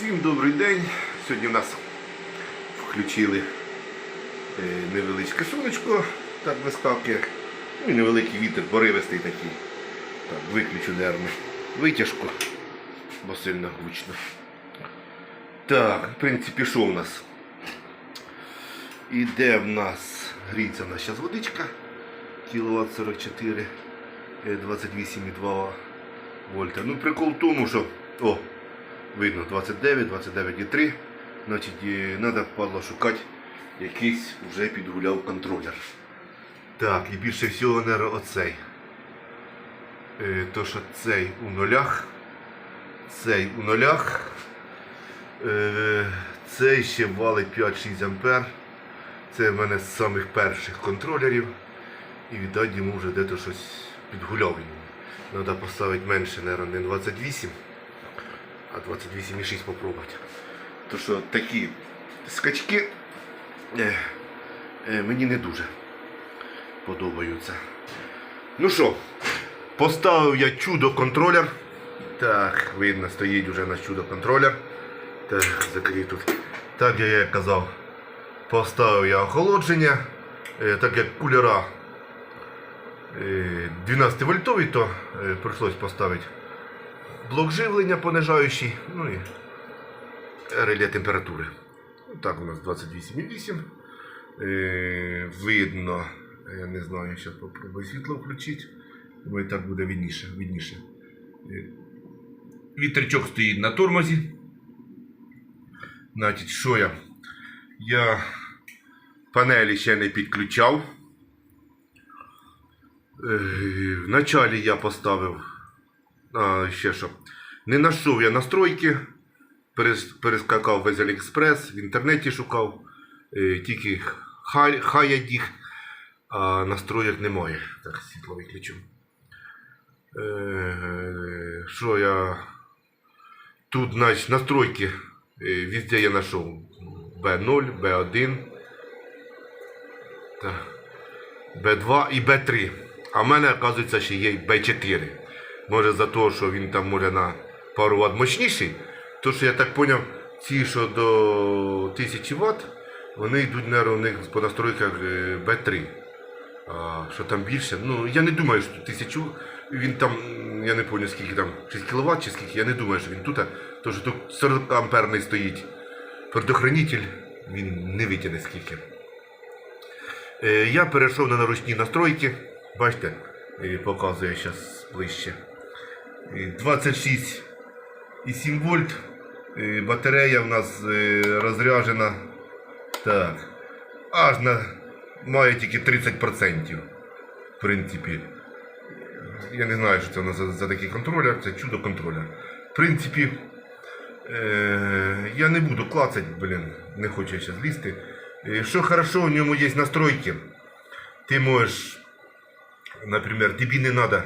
Всім добрий день. Сьогодні в нас включили е, невеличке сонечко, так вискакує. Ну і невеликий вітер, поривистий такий. Так, виключу, нервно. Витяжку, бо сильно гучно. Так, в принципі, що в нас? Іде в нас, нас зараз водичка. Кіловат 44, е, 28,2 вольта. Ну, прикол в тому, що. О, видно 29, 29,3. Значить, треба впадло шукати якийсь вже підгуляв контролер. Так, і більше всього, наверное, оцей. Е, то, що цей у нулях. Цей у нулях. Е, цей ще валить 5-6 ампер. Це в мене з самих перших контролерів. І віддати йому вже дето щось підгуляв. Треба поставити менше, наверное, не 28, а 28,6 попробувати. То що такі скачки е, е, мені не дуже подобаються. Ну що, поставив я чудо контролер. Так, видно, стоїть вже на чудо контролер. Так, закрий тут. Так я як казав, поставив я охолодження, е, так як кулера е, 12 вольтовий, то е, прийшлось поставити блок живлення понижаючий, ну і реле температури. Ну, Так, у нас 28,8. Е, видно, я не знаю, зараз попробую світло включити. Думаю, так буде видніше. видніше. Е, Вітерчок стоїть на тормозі. Значить, що я? Я панелі ще не підключав. Е, Вначалі я поставив. А, ще що. Не знайшов я настройки. Перескакав весь Аліекспрес, в інтернеті шукав. Е, Тільки хай, хай їх, а настроєк немає. Так, світло виключу. Е, Що я. Тут, значить, настройки. е, Везде я знайшов B0, B1. Так. Б2 і Б3. А в мене, оказується, ще є й Б4. Може за те, що він там може на пару Вт мощніший. То, що я так зрозумів, ці, що до 1000 Вт, вони йдуть, наверное, у них по настройках е, Б3. А що там більше? Ну, я не думаю, що 1000, він там, я не пам'ятаю, скільки там, 6 кВт чи скільки, я не думаю, що він тут, тому що тут 40 амперний стоїть предохранитель, він не витягне скільки. Е, Я перейшов на наручні настройки. Бачите, е, показує зараз ближче. Е, 26,7 вольт. Е, Батарея в нас е, розряджена. Так. Аж на має тільки 30%. В принципі. Я не знаю, що це у нас за, за такий контролер, це чудо контролер. В принципі, е, я не буду клацати, блін, не хочу зараз лізти. Е, Що хорошо, в ньому є настройки. Ти можеш, наприклад, тобі не треба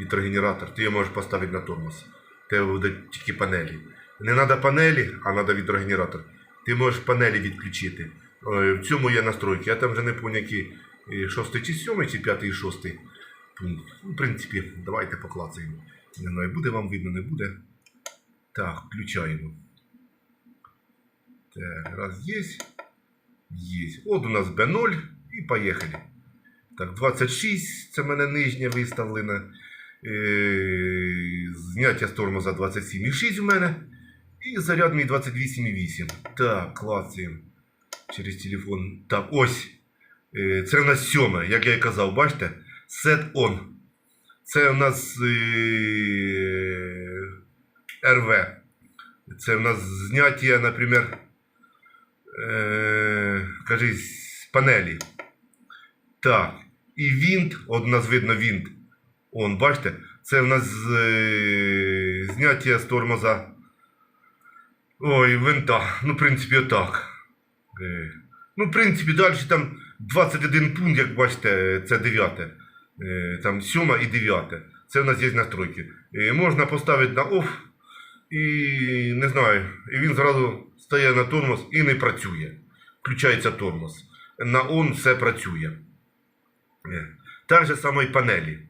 вітрогенератор, ти його можеш поставити на тормоз. Тебе будуть тільки панелі. Не треба панелі, а треба вітрогенератор. Ти можеш панелі відключити. Е, В цьому є настройки. Я там вже не пам'ятаю, які е, шостий чи сьомий, чи п'ятий і шостий пункт. Ну, В принципі, давайте поклацаємо. Не знаю, буде вам видно, не буде. Так, включаємо. Так, раз є. Є. От у нас B0 і поїхали. Так, 26, це в мене нижнє виставлене. Е, зняття з тормоза 27,6 у мене. І заряд мій 28,8. Так, клацаємо через телефон. Так, ось. Е, Це у нас сьоме, як я і казав, бачите? Set on. Це у нас е, РВ. Це у нас зняття, наприклад, кажись, панелі. Так. І вінт, от у нас видно вінт. Он, бачите? Це у нас е, зняття з тормоза. Ой, винта. Ну, в принципі, отак. Е, ну, в принципі, далі там 21 пункт, як бачите, це 9. Е, там 7 і 9. Це у нас є настройки. Можна поставити на off і не знаю, і він зразу стає на тормоз і не працює. Включається тормоз. На on все працює. Так же само і панелі.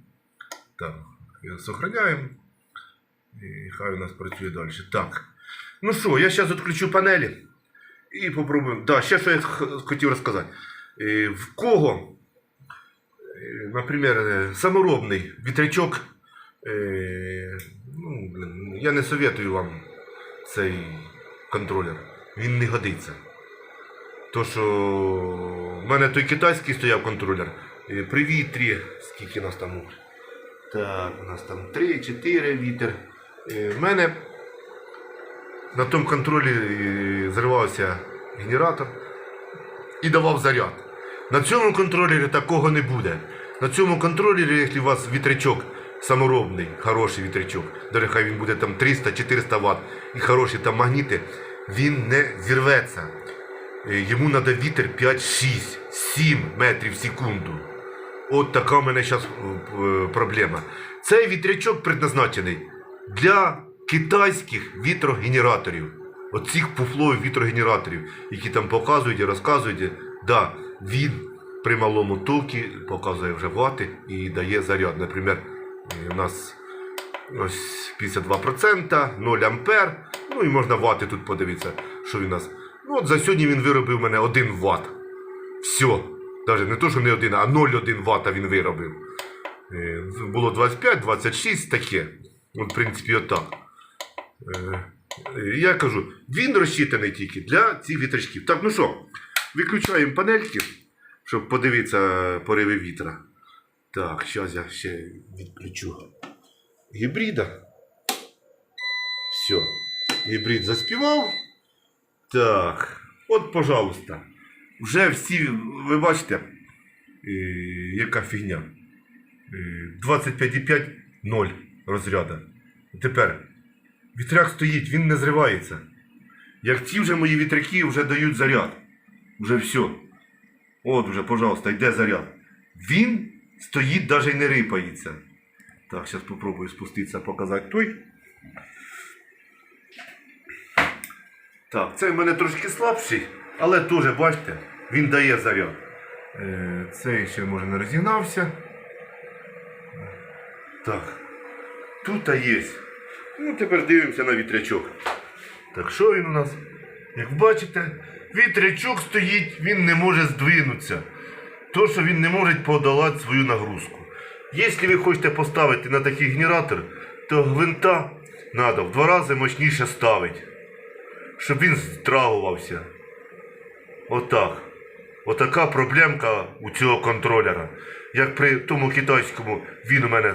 Так, сохраняємо. І хай у нас працює далі. Так. Ну що, я зараз відключу панелі і попробую. Да, ще що я хотів розказати. Е, В кого, е, наприклад, е, саморобний вітрячок, ну, я не советую вам цей контролер. Він не годиться. То, що в мене той китайський стояв контролер. При вітрі, скільки нас там? Так, у нас там 3-4 вітер. Е, В мене на тому контролі е, зривався генератор і давав заряд. На цьому контролері такого не буде. На цьому контролері, якщо у вас вітрячок саморобний, хороший вітрячок, навіть хай він буде там 300-400 Вт і хороші там магніти, він не зірветься. Е, Йому треба вітер 5, 6, 7 метрів в секунду. От така в мене зараз проблема. Цей вітрячок предназначений для китайських вітрогенераторів. Оцих пуфлових вітрогенераторів, які там показують і розказують. Да, він при малому токі показує вже вати і дає заряд. Наприклад, е, у нас ось 52%, 0 ампер. Ну і можна вати тут подивитися, що він у нас. Ну от за сьогодні він виробив мене 1 Вт. Все. Навіть не то, що не один, а 0,1 Вт він виробив. Е, Було 25, 26, таке. От, в принципі, отак. Е, Я кажу, він розчитаний тільки для цих вітрячків. Так, ну що, виключаємо панельки, щоб подивитися пориви вітра. Так, зараз я ще відключу гібрида. Все. Гібрид заспівав. Так, от, пожалуйста. Вже всі, ви бачите, е, яка фігня. Е, 25,5 0 розряда. Тепер вітряк стоїть, він не зривається. Як ці вже мої вітряки вже дають заряд. Вже все. От вже, пожалуйста, йде заряд. Він стоїть, навіть не рипається. Так, зараз спробую спуститися, показати той. Так, цей в мене трошки слабший, але теж, бачите, він дає заряд. Е, Цей ще може не розігнався. Так. Тут є. Ну, тепер дивимося на вітрячок. Так, що він у нас? Як бачите, вітрячок стоїть, він не може здвинутися. То, що він не може подолати свою нагрузку. Якщо ви хочете поставити на такий генератор, то гвинта треба в два рази мощніше ставити, щоб він страгувався. Отак. Отака проблемка у цього контролера. Як при тому китайському він у мене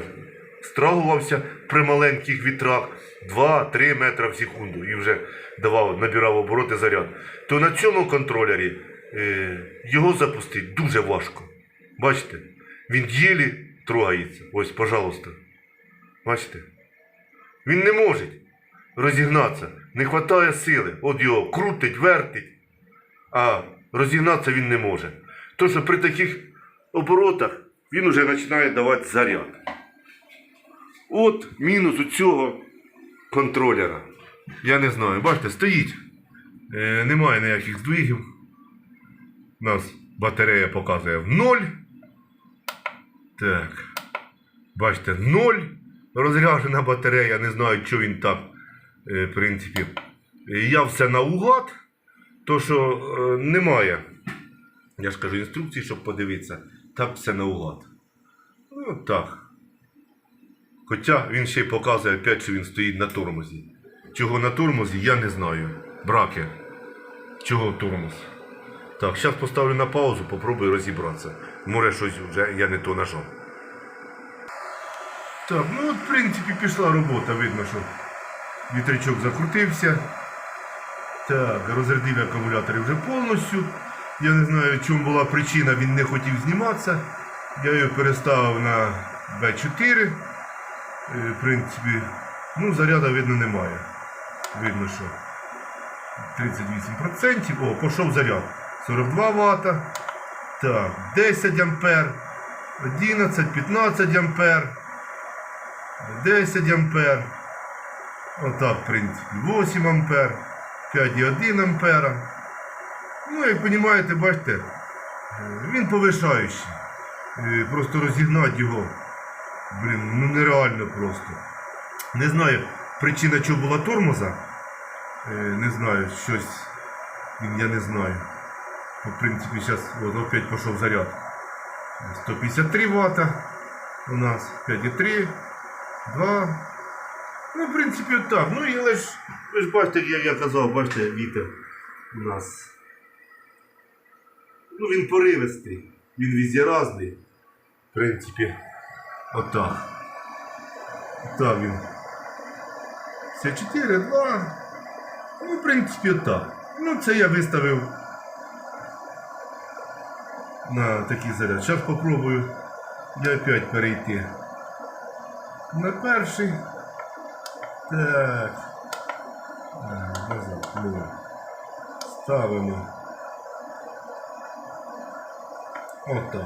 страгувався при маленьких вітрах 2-3 метри в секунду і вже давав, набирав обороти заряд. То на цьому контролері е, його запустити дуже важко. Бачите? Він єлі трогається. Ось, пожалуйста. Бачите? Він не може розігнатися. Не вистачає сили. От його крутить, вертить а розігнатися він не може. То, що при таких оборотах він вже починає давати заряд. От мінус у цього контролера. Я не знаю, бачите, стоїть. Е, немає ніяких здвигів. У нас батарея показує в ноль. Так. Бачите, ноль. Розряджена батарея, не знаю, що він так, е, в принципі. Я все наугад. То, що е, немає, я ж кажу, інструкції, щоб подивитися, так все наугад. Ну так. Хоча він ще й показує опять, що він стоїть на тормозі. Чого на тормозі, я не знаю. Браки. Чого тормоз? Так, зараз поставлю на паузу, попробую розібратися. Може щось вже я не то нажав. Так, ну от в принципі пішла робота, видно, що вітрячок закрутився. Так, розрядив акумулятори вже повністю. Я не знаю, в чому була причина, він не хотів зніматися. Я його переставив на B4. Е, В принципі, ну, заряду видно немає. Видно, що 38%. О, пішов заряд. 42 Вт. Так, 10 ампер, 11, 15 ампер, 10 ампер. Отак, в принципі, 8 ампер. 5,1 ампера. Ну, як розумієте, бачите, він повишаючий. Просто розігнати його. Блін, ну нереально просто. Не знаю, причина чого була тормоза. Е, не знаю, щось я не знаю. Ну, В принципі, зараз опять пішов заряд. 153 Вт у нас 5,3, 2. Ну, в принципі, так. Ну і ж, ви ж бачите, як я казав, бачите, вітер у нас. Ну, він поривистий, він візіразний. В принципі, отак. Отак він. 54, 2. Ну, в принципі, отак. Ну, це я виставив на такий заряд. Зараз попробую я опять перейти на перший. Так. Ставимо. Отак.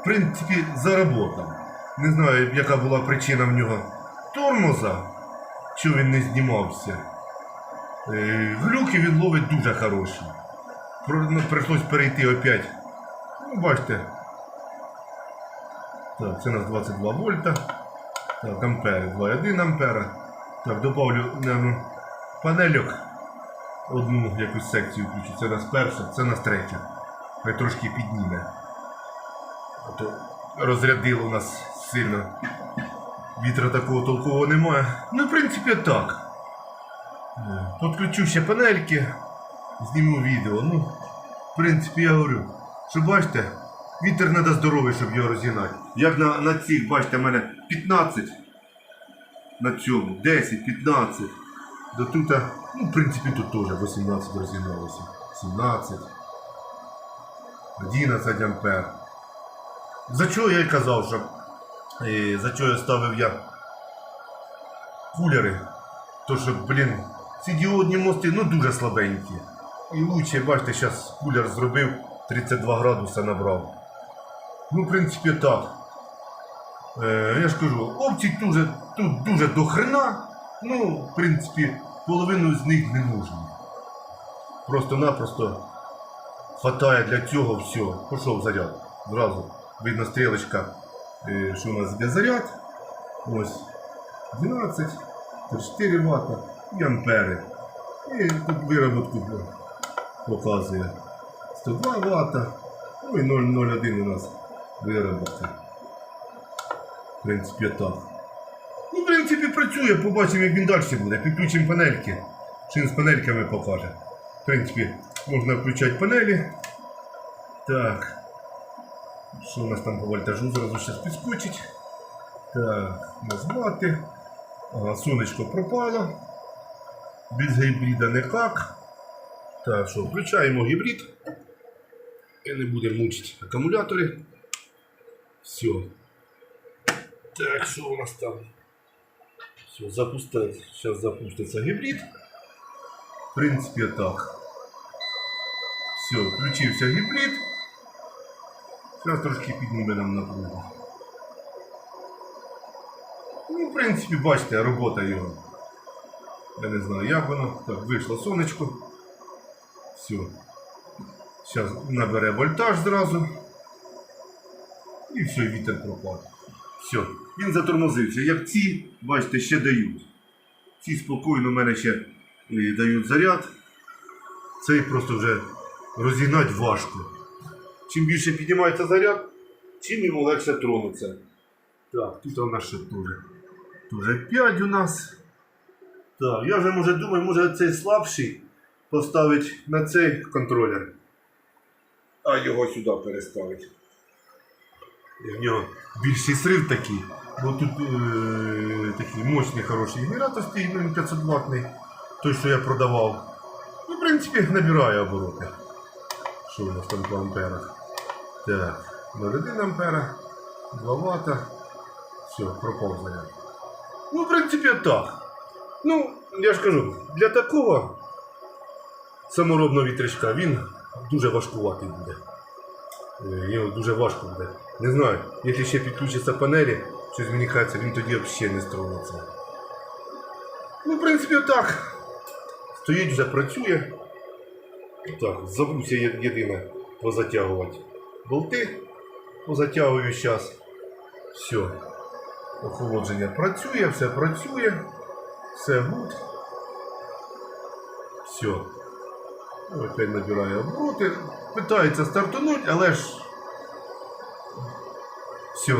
В принципі, заработав. Не знаю, яка була причина в нього тормоза, що він не знімався. Е, Глюки він ловить дуже хороші. Ну, Прийшлось перейти опять. Ну, бачите. Так, це у нас 22 вольта. Так, ампери, 2,1 ампера. Так, добавлю, наверное, панельок. Одну якусь секцію включу. Це у нас перша, це у нас третя. Хай трошки підніме. А то розрядило у нас сильно. Вітра такого толкового немає. Ну, в принципі, так. Е, Підключу ще панельки, зніму відео. Ну, в принципі, я говорю, що бачите, вітер треба здоровий, щоб його розігнати. Як на, на цих, бачите, в мене 15 на цьому, 10, 15. До тут, ну, в принципі, тут теж 18 розігналося. 17. 11 ампер. За чого я й казав, що е, за чого я ставив я кулери. То що, блін, ці діодні мости ну дуже слабенькі. І лучше, бачите, зараз кулер зробив 32 градуса набрав. Ну, в принципі, так. Е, я ж кажу, опцій дуже, тут дуже до хрена. Ну, в принципі, половину з них не нужні. Просто-напросто хватає для цього все. Пішов заряд. Зразу видно стрілочка, е, що у нас йде заряд. Ось 12, 4 Вт і ампери. І тут вироботку показує 102 Вт. Ну і 0,01 у нас вироботка. В принципі, так. Принципі, працює, побачимо, як він далі буде. Підключимо панельки. Він з панельками покаже. В принципі, можна включати панелі. Так. Що у нас там по вольтажу? Зразу зараз підскочить. Так, назвати. Ага, сонечко пропало. Без гібрида никак. Так, що, включаємо гібрид. І не будемо мучити акумулятори. Все. Так, що у нас там? Все, запустить. Зараз запуститься гібрид. В принципі, так. Все, включився гібрид. Зараз трошки підніме нам напругу. Ну, в принципі, бачите, робота його. Я не знаю, як воно. Так, вийшло сонечко. Все. Зараз набере вольтаж зразу. І все, вітер пропав. Все, він затормозився. Як ці, бачите, ще дають. Ці спокійно в мене ще е, дають заряд. Цей просто вже розігнати важко. Чим більше піднімається заряд, чим йому легше тронуться. Так, тут у нас ще теж. Тоже 5 у нас. Так, я вже може думаю, може цей слабший поставити на цей контролер. А його сюди переставити. В нього більший срив такий. Бо тут е, такий мощний хороший генератор стоїть, ну, він 500 ваттний, той, що я продавав. Ну, в принципі, набирає обороти. Що у нас там по амперах? Так, 0,1 ампера, 2 ватта. Все, пропав заряд. Ну, в принципі, так. Ну, я ж кажу, для такого саморобного вітрячка він дуже важкуватий буде. Е, Його дуже важко буде. Не знаю, якщо ще підключаться панелі, щось мені кажеться, він тоді взагалі не стронеться. Ну, в принципі, так. Стоїть вже працює. Так, забувся є- єдине позатягувати болти. Позатягую зараз. Все. Охолодження працює, все працює. Все гуд. Все. Опять набирає обороти. Питається стартануть, але ж. Все.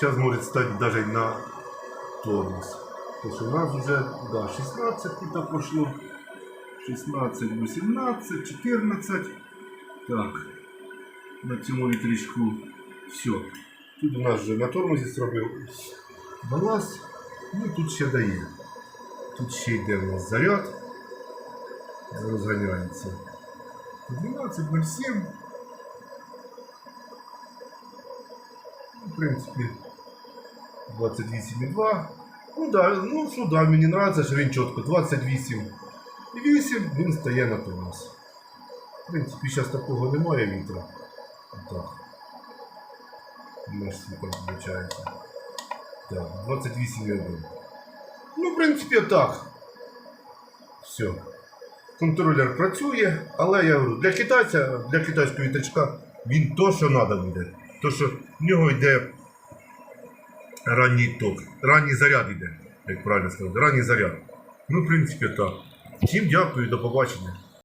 Зараз може стати навіть на тормоз. Тобто у нас вже да, 16 тут пошло. 16, 18, 14. Так. На цьому вітричку все. Тут у нас вже на тормозі зробив баланс. Ну тут ще дає. Тут ще йде у нас заряд. Розганяється. 12.07. Ну, В принципі, 28,2. Ну да, ну сюди мені нравится, що він чітко 28 і 8 він стає на тонус. В принципі, зараз такого немає вітра. Так. Наш світом виходить. Так, 28,1. Ну, в принципі, так. Все. Контролер працює, але я говорю, для китайця, для китайського вітачка він то, що треба буде. То, що в нього йде ранній ток, ранній заряд йде, як правильно сказати, ранній заряд. Ну, в принципі, так. Всім дякую, до побачення.